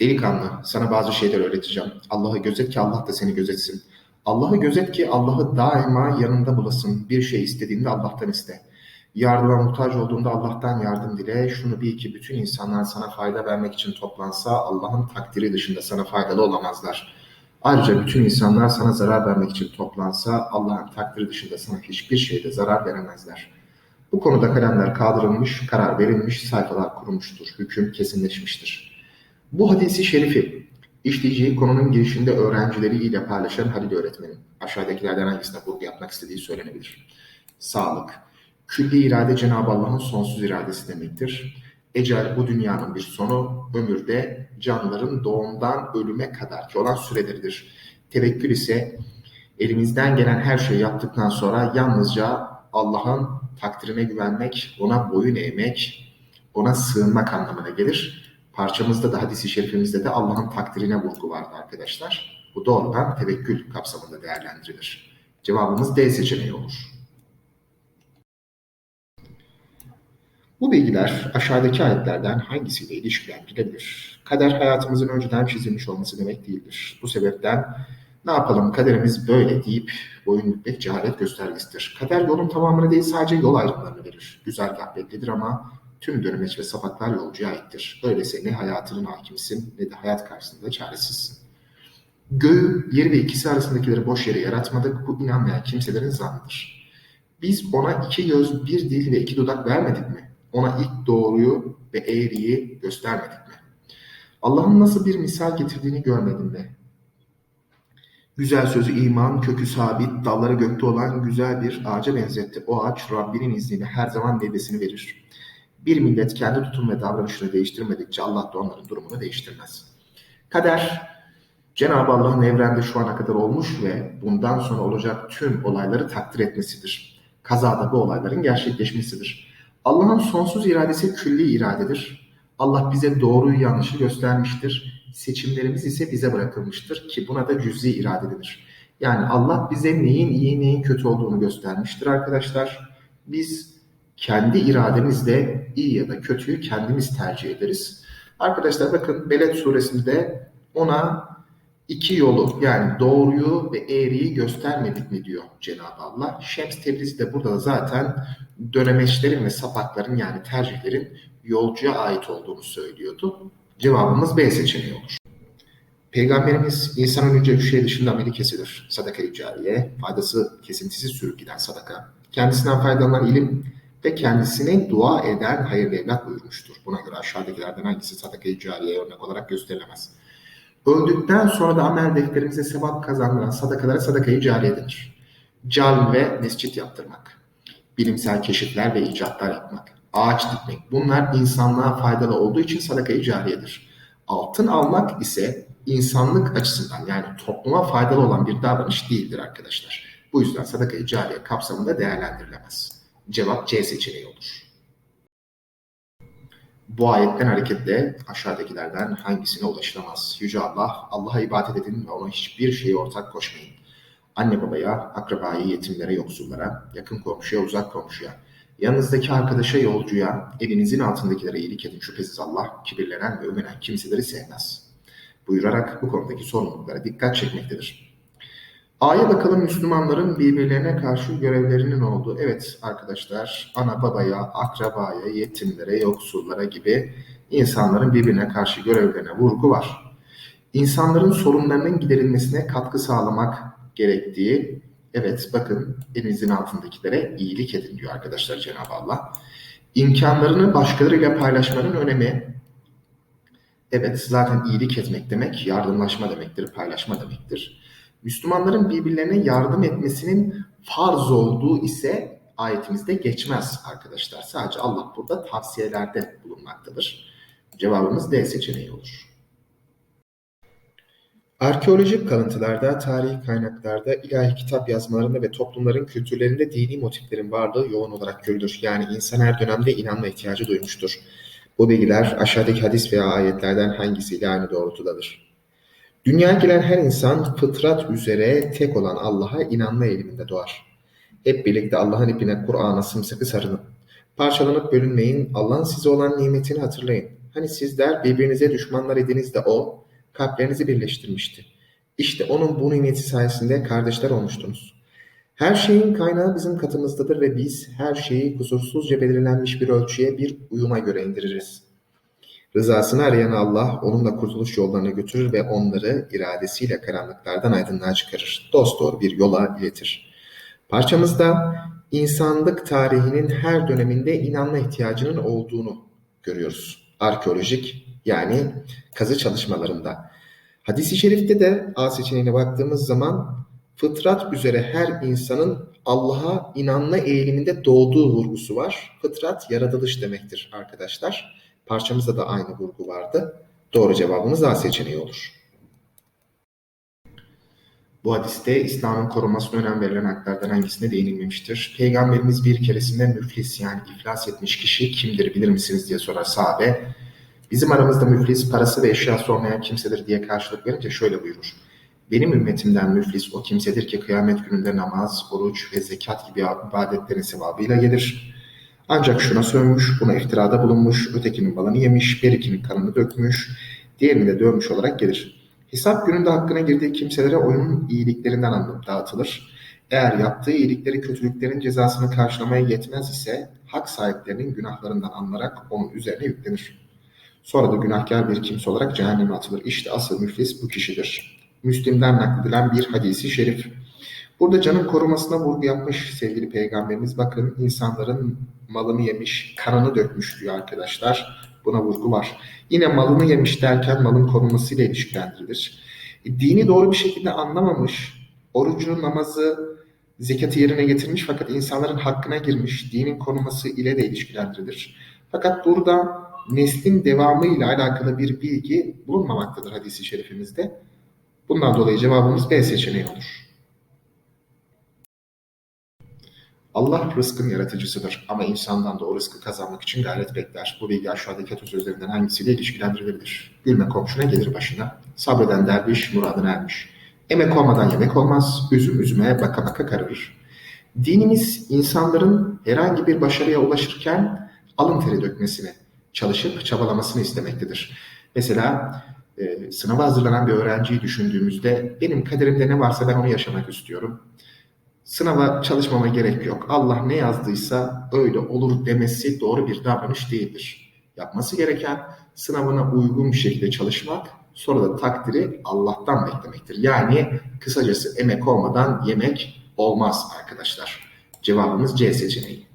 Delikanlı, sana bazı şeyler öğreteceğim. Allah'ı gözet ki Allah da seni gözetsin. Allah'ı gözet ki Allah'ı daima yanında bulasın. Bir şey istediğinde Allah'tan iste. Yardıma muhtaç olduğunda Allah'tan yardım dile. Şunu bil ki bütün insanlar sana fayda vermek için toplansa Allah'ın takdiri dışında sana faydalı olamazlar. Ayrıca bütün insanlar sana zarar vermek için toplansa Allah'ın takdiri dışında sana hiçbir şeyde zarar veremezler. Bu konuda kalemler kaldırılmış, karar verilmiş, sayfalar kurulmuştur, hüküm kesinleşmiştir. Bu hadisi şerifi işleyeceği konunun girişinde öğrencileriyle paylaşan Halil öğretmenin aşağıdakilerden hangisine vurgu yapmak istediği söylenebilir. Sağlık. Külli irade Cenab-ı Allah'ın sonsuz iradesi demektir. Ecel bu dünyanın bir sonu, ömürde canlıların doğumdan ölüme kadar ki olan süreleridir. Tevekkül ise elimizden gelen her şeyi yaptıktan sonra yalnızca Allah'ın takdirine güvenmek, ona boyun eğmek, ona sığınmak anlamına gelir. Parçamızda da hadisi şerifimizde de Allah'ın takdirine vurgu vardı arkadaşlar. Bu doğrudan tevekkül kapsamında değerlendirilir. Cevabımız D seçeneği olur. Bu bilgiler aşağıdaki ayetlerden hangisiyle ilişkilendirilebilir? Kader hayatımızın önceden çizilmiş olması demek değildir. Bu sebepten ne yapalım kaderimiz böyle deyip boyun bükmek cehalet göstergesidir. Kader yolun tamamını değil sadece yol ayrımlarını verir. Güzergah bellidir ama tüm dönemeç ve sapaklar yolcuya aittir. Öyleyse ne hayatının hakimisin ne de hayat karşısında çaresizsin. Göğü, yeri ve ikisi arasındakileri boş yere yaratmadık. Bu inanmayan kimselerin zannıdır. Biz ona iki göz, bir dil ve iki dudak vermedik mi? Ona ilk doğruyu ve eğriyi göstermedik mi? Allah'ın nasıl bir misal getirdiğini görmedin mi? Güzel sözü iman, kökü sabit, dalları gökte olan güzel bir ağaca benzetti. O ağaç Rabbinin izniyle her zaman meyvesini verir. Bir millet kendi tutum ve davranışını değiştirmedikçe Allah da onların durumunu değiştirmez. Kader, Cenab-ı Allah'ın evrende şu ana kadar olmuş ve bundan sonra olacak tüm olayları takdir etmesidir. Kazada bu olayların gerçekleşmesidir. Allah'ın sonsuz iradesi külli iradedir. Allah bize doğruyu yanlışı göstermiştir. Seçimlerimiz ise bize bırakılmıştır ki buna da cüz'i irade denir. Yani Allah bize neyin iyi neyin kötü olduğunu göstermiştir arkadaşlar. Biz kendi irademizle iyi ya da kötüyü kendimiz tercih ederiz. Arkadaşlar bakın Beled suresinde ona iki yolu yani doğruyu ve eğriyi göstermedik mi diyor Cenab-ı Allah. Şems Tebrizi de burada zaten dönemeçlerin ve sapakların yani tercihlerin yolcuya ait olduğunu söylüyordu. Cevabımız B seçeneği olur. Peygamberimiz insan önce üç şey dışında ameli kesilir. Sadaka-i cariye, faydası kesintisiz sürüp giden sadaka. Kendisinden faydalanan ilim, ve kendisine dua eden hayırlı evlat buyurmuştur. Buna göre aşağıdakilerden hangisi sadaka-i cariye örnek olarak gösterilemez. Öldükten sonra da amel defterimize sevap kazandıran sadakalara sadaka-i cariye denir. Cal ve mescit yaptırmak, bilimsel keşifler ve icatlar yapmak, ağaç dikmek bunlar insanlığa faydalı olduğu için sadaka-i cariyedir. Altın almak ise insanlık açısından yani topluma faydalı olan bir davranış değildir arkadaşlar. Bu yüzden sadaka-i cariye kapsamında değerlendirilemez. Cevap C seçeneği olur. Bu ayetten hareketle aşağıdakilerden hangisine ulaşılamaz? Yüce Allah, Allah'a ibadet edin ve ona hiçbir şeyi ortak koşmayın. Anne babaya, akrabayı, yetimlere, yoksullara, yakın komşuya, uzak komşuya, yanınızdaki arkadaşa, yolcuya, elinizin altındakilere iyilik edin. Şüphesiz Allah kibirlenen ve övünen kimseleri sevmez. Buyurarak bu konudaki sorumluluklara dikkat çekmektedir. A'ya bakalım Müslümanların birbirlerine karşı görevlerinin olduğu. Evet arkadaşlar ana babaya, akrabaya, yetimlere, yoksullara gibi insanların birbirine karşı görevlerine vurgu var. İnsanların sorunlarının giderilmesine katkı sağlamak gerektiği, evet bakın elinizin altındakilere iyilik edin diyor arkadaşlar Cenab-ı Allah. İmkanlarını başkalarıyla paylaşmanın önemi, evet zaten iyilik etmek demek, yardımlaşma demektir, paylaşma demektir. Müslümanların birbirlerine yardım etmesinin farz olduğu ise ayetimizde geçmez arkadaşlar. Sadece Allah burada tavsiyelerde bulunmaktadır. Cevabımız D seçeneği olur. Arkeolojik kalıntılarda, tarihi kaynaklarda, ilahi kitap yazmalarında ve toplumların kültürlerinde dini motiflerin varlığı yoğun olarak görülür. Yani insan her dönemde inanma ihtiyacı duymuştur. Bu bilgiler aşağıdaki hadis veya ayetlerden hangisiyle aynı doğrultudadır? Dünyaya gelen her insan fıtrat üzere tek olan Allah'a inanma eğiliminde doğar. Hep birlikte Allah'ın ipine, Kur'an'a sımsıkı sarılın. Parçalanıp bölünmeyin, Allah'ın size olan nimetini hatırlayın. Hani sizler birbirinize düşmanlar ediniz de o, kalplerinizi birleştirmişti. İşte onun bu nimeti sayesinde kardeşler olmuştunuz. Her şeyin kaynağı bizim katımızdadır ve biz her şeyi kusursuzca belirlenmiş bir ölçüye bir uyuma göre indiririz. Rızasını arayan Allah onunla kurtuluş yollarına götürür ve onları iradesiyle karanlıklardan aydınlığa çıkarır. Dosdoğru bir yola iletir. Parçamızda insanlık tarihinin her döneminde inanma ihtiyacının olduğunu görüyoruz. Arkeolojik yani kazı çalışmalarında. Hadis-i şerifte de A seçeneğine baktığımız zaman fıtrat üzere her insanın Allah'a inanma eğiliminde doğduğu vurgusu var. Fıtrat yaratılış demektir arkadaşlar. Parçamızda da aynı vurgu vardı. Doğru cevabımız A seçeneği olur. Bu hadiste İslam'ın korunmasına önem verilen haklardan hangisine değinilmemiştir? Peygamberimiz bir keresinde müflis yani iflas etmiş kişi kimdir bilir misiniz diye sorar sahabe. Bizim aramızda müflis parası ve eşyası olmayan kimsedir diye karşılık verince şöyle buyurur. Benim ümmetimden müflis o kimsedir ki kıyamet gününde namaz, oruç ve zekat gibi ibadetlerin sevabıyla gelir. Ancak şuna sövmüş, buna iftirada bulunmuş, ötekinin balını yemiş, berikinin kanını dökmüş, diğerini de dövmüş olarak gelir. Hesap gününde hakkına girdiği kimselere oyunun iyiliklerinden alınıp dağıtılır. Eğer yaptığı iyilikleri kötülüklerin cezasını karşılamaya yetmez ise hak sahiplerinin günahlarından alınarak onun üzerine yüklenir. Sonra da günahkar bir kimse olarak cehenneme atılır. İşte asıl müflis bu kişidir. Müslim'den nakledilen bir hadisi şerif. Burada canın korumasına vurgu yapmış sevgili peygamberimiz. Bakın insanların malını yemiş, kanını dökmüş diyor arkadaşlar. Buna vurgu var. Yine malını yemiş derken malın korunmasıyla ilişkilendirilir. E, dini doğru bir şekilde anlamamış, orucu, namazı, zekatı yerine getirmiş fakat insanların hakkına girmiş, dinin korunması ile de ilişkilendirilir. Fakat burada neslin devamı ile alakalı bir bilgi bulunmamaktadır hadisi şerifimizde. Bundan dolayı cevabımız B seçeneği olur. Allah rızkın yaratıcısıdır ama insandan da o rızkı kazanmak için gayret bekler. Bu bilgi aşağıdaki atasözlerinden hangisiyle ilişkilendirilebilir? Gülme komşuna gelir başına, sabreden derviş muradına ermiş. Emek olmadan yemek olmaz, üzüm üzüme baka baka kararır. Dinimiz insanların herhangi bir başarıya ulaşırken alın teri dökmesini, çalışıp çabalamasını istemektedir. Mesela e, sınava hazırlanan bir öğrenciyi düşündüğümüzde benim kaderimde ne varsa ben onu yaşamak istiyorum. Sınava çalışmama gerek yok. Allah ne yazdıysa öyle olur demesi doğru bir davranış değildir. Yapması gereken sınavına uygun bir şekilde çalışmak, sonra da takdiri Allah'tan beklemektir. Yani kısacası emek olmadan yemek olmaz arkadaşlar. Cevabımız C seçeneği.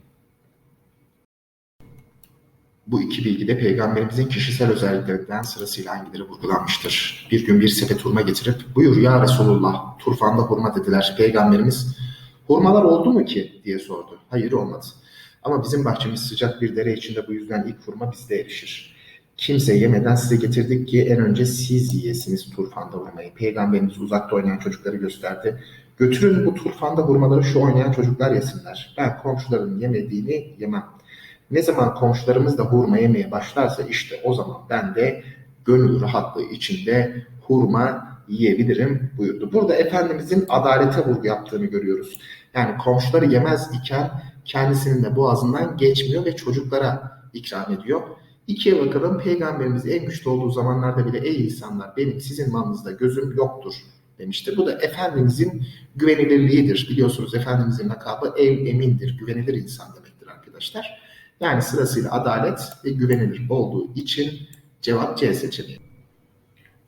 Bu iki bilgide peygamberimizin kişisel özelliklerinden sırasıyla hangileri vurgulanmıştır? Bir gün bir sepet hurma getirip buyur ya Resulullah turfanda hurma dediler. Peygamberimiz hurmalar oldu mu ki diye sordu. Hayır olmadı. Ama bizim bahçemiz sıcak bir dere içinde bu yüzden ilk hurma bizde erişir. Kimse yemeden size getirdik ki en önce siz yiyesiniz turfanda hurmayı. Peygamberimiz uzakta oynayan çocukları gösterdi. Götürün bu turfanda hurmaları şu oynayan çocuklar yesinler. Ben komşuların yemediğini yemem. Ne zaman komşularımız da hurma yemeye başlarsa işte o zaman ben de gönül rahatlığı içinde hurma yiyebilirim buyurdu. Burada Efendimizin adalete vurgu yaptığını görüyoruz. Yani komşuları yemez iken kendisinin de boğazından geçmiyor ve çocuklara ikram ediyor. İkiye bakalım Peygamberimiz en güçlü olduğu zamanlarda bile ey insanlar benim sizin malınızda gözüm yoktur demiştir. Bu da Efendimizin güvenilirliğidir. Biliyorsunuz Efendimizin lakabı ev emindir, güvenilir insan demektir arkadaşlar. Yani sırasıyla adalet ve güvenilir olduğu için cevap C seçeneği.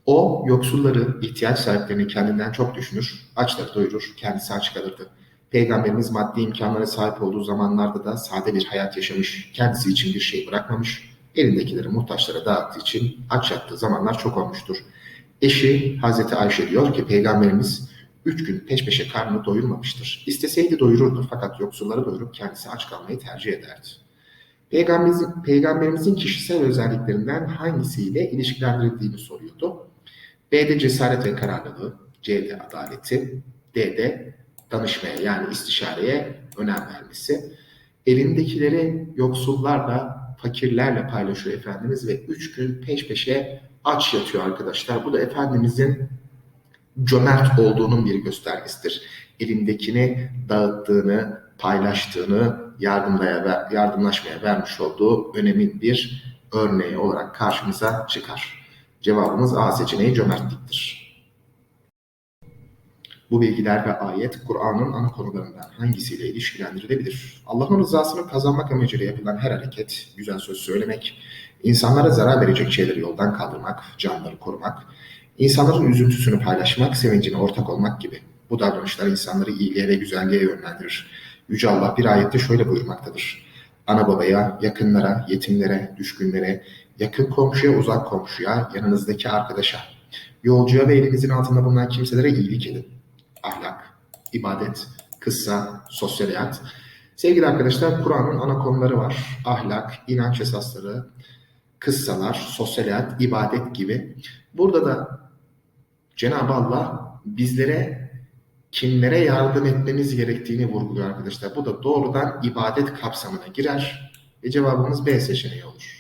O yoksulları, ihtiyaç sahiplerini kendinden çok düşünür, açları doyurur, kendisi aç kalırdı. Peygamberimiz maddi imkanlara sahip olduğu zamanlarda da sade bir hayat yaşamış, kendisi için bir şey bırakmamış, elindekileri muhtaçlara dağıttığı için aç yattığı zamanlar çok olmuştur. Eşi Hazreti Ayşe diyor ki Peygamberimiz üç gün peş peşe karnını doyurmamıştır. İsteseydi doyururdu fakat yoksulları doyurup kendisi aç kalmayı tercih ederdi. Peygamberimizin, peygamberimizin kişisel özelliklerinden hangisiyle ilişkilendirildiğini soruyordu. B'de cesaret ve kararlılığı, C'de adaleti, D'de danışmaya yani istişareye önem vermesi. Elindekileri yoksullarla, fakirlerle paylaşıyor Efendimiz ve üç gün peş peşe aç yatıyor arkadaşlar. Bu da Efendimizin cömert olduğunun bir göstergesidir. Elindekini dağıttığını, paylaştığını, yardımlaya, yardımlaşmaya vermiş olduğu önemli bir örneği olarak karşımıza çıkar. Cevabımız A seçeneği cömertliktir. Bu bilgiler ve ayet Kur'an'ın ana konularından hangisiyle ilişkilendirilebilir? Allah'ın rızasını kazanmak amacıyla yapılan her hareket, güzel söz söylemek, insanlara zarar verecek şeyleri yoldan kaldırmak, canları korumak, insanların üzüntüsünü paylaşmak, sevincine ortak olmak gibi. Bu davranışlar insanları iyiliğe ve güzelliğe yönlendirir. Yüce Allah bir ayette şöyle buyurmaktadır. Ana babaya, yakınlara, yetimlere, düşkünlere, yakın komşuya, uzak komşuya, yanınızdaki arkadaşa, yolcuya ve elinizin altında bulunan kimselere iyilik edin. Ahlak, ibadet, kıssa, sosyal hayat. Sevgili arkadaşlar, Kur'an'ın ana konuları var. Ahlak, inanç esasları, kıssalar, sosyal hayat, ibadet gibi. Burada da Cenab-ı Allah bizlere kimlere yardım etmemiz gerektiğini vurguluyor arkadaşlar. Bu da doğrudan ibadet kapsamına girer ve cevabımız B seçeneği olur.